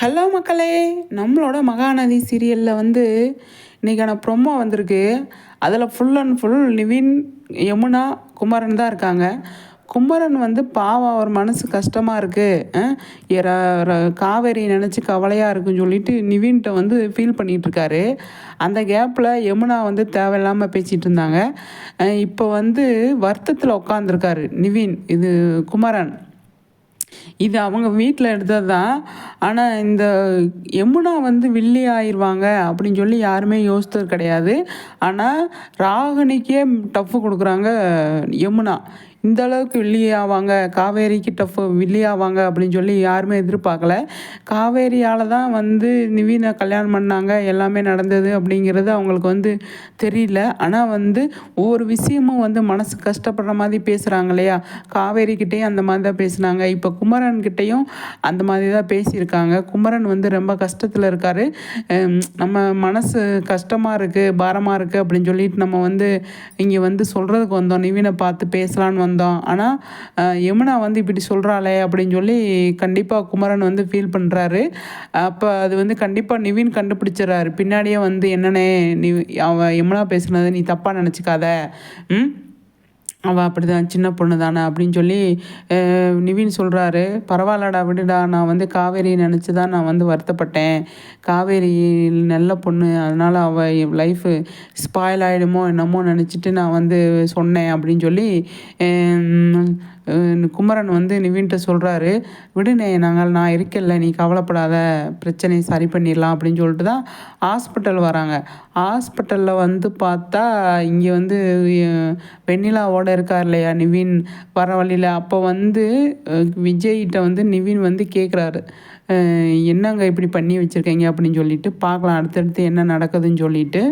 Hello மக்களே நம்மளோட மகாநதி சீரியலில் வந்து இன்றைக்கான ப்ரொமோ வந்திருக்கு. அதில் full and full Nivin Yamuna Kumaran தான் இருக்காங்க. குமரன் வந்து பாவம் அவர் மனசு கஷ்டமாக இருக்குது காவேரி நினச்சி கவலையாக இருக்குன்னு சொல்லிட்டு நிவின்கிட்ட வந்து ஃபீல் பண்ணிகிட்ருக்காரு அந்த கேப்பில் யமுனா வந்து தேவையில்லாமல் பேசிகிட்டு இருந்தாங்க. இப்போ வந்து வருத்தத்தில் உட்காந்துருக்காரு நிவின் இது குமரன். இது அவங்க வீட்டில் எடுத்தது தான் ஆனால் இந்த யமுனா வந்து வில்லி ஆயிடுவாங்க அப்படின்னு சொல்லி யாருமே யோசித்தது கிடையாது. ஆனால் ராகினிக்கே டஃப்பு கொடுக்குறாங்க யமுனா. இந்த அளவுக்கு வில்லியாவாங்க காவேரிக்கு டஃப் வில்லியாவாங்க அப்படின்னு சொல்லி யாருமே எதிர்பார்க்கல. காவேரியால் தான் வந்து நிவீனை கல்யாணம் பண்ணாங்க எல்லாமே நடந்தது அப்படிங்கிறது அவங்களுக்கு வந்து தெரியல. ஆனால் வந்து ஒவ்வொரு விஷயமும் வந்து மனசு கஷ்டப்படுற மாதிரி பேசுகிறாங்க இல்லையா? காவேரிக்கிட்டேயும் அந்த மாதிரி தான் பேசுனாங்க. இப்போ குமரன்கிட்டையும் அந்த மாதிரி தான் பேசியிருக்காங்க. குமரன் வந்து ரொம்ப கஷ்டத்தில் இருக்கார். நம்ம மனசு கஷ்டமாக இருக்குது பாரமாக இருக்குது அப்படின்னு சொல்லிட்டு நம்ம வந்து இங்கே வந்து சொல்கிறதுக்கு வந்தோம். நிவீனை பார்த்து பேசலான்னு வந்தோம் ஆனால் யமுனா வந்து இப்படி சொல்கிறாளே அப்படின்னு சொல்லி கண்டிப்பாக குமரன் வந்து ஃபீல் பண்ணுறாரு அப்போ அது வந்து கண்டிப்பாக நிவின் கண்டுபிடிச்சிடறாரு. பின்னாடியே வந்து என்னென்ன நீ அவன் யமுனா பேசுனது நீ தப்பாக நினச்சிக்காத. ம்? அவள் அப்படி தான் சின்ன பொண்ணு தானே அப்படின்னு சொல்லி நிவின் சொல்கிறாரு பரவாயில்லடா விடுடா நான் வந்து காவேரி நினச்சி தான் நான் வந்து வருத்தப்பட்டேன். காவேரி நல்ல பொண்ணு அதனால் அவள் லைஃபு ஸ்பாயில் ஆகிடுமோ என்னமோ நினச்சிட்டு நான் வந்து சொன்னேன் அப்படின்னு சொல்லி குமரன் வந்து நிவின்ட்ட சொல்கிறாரு விடுனே நாங்கள் நான் இருக்கல நீ கவலைப்படாத பிரச்சனையை சரி பண்ணிடலாம் அப்படின்னு சொல்லிட்டு தான் ஹாஸ்பிட்டல் வராங்க. ஹாஸ்பிட்டலில் வந்து பார்த்தா இங்கே வந்து வெண்ணிலாவோட இருக்கார் இல்லையா நிவின் வர வழியில். அப்போ வந்து விஜய்கிட்ட வந்து நிவின் வந்து கேட்குறாரு என்னங்க இப்படி பண்ணி வச்சுருக்கீங்க? அப்படின்னு சொல்லிட்டு பார்க்கலாம் அடுத்தடுத்து என்ன நடக்குதுன்னு சொல்லிட்டு.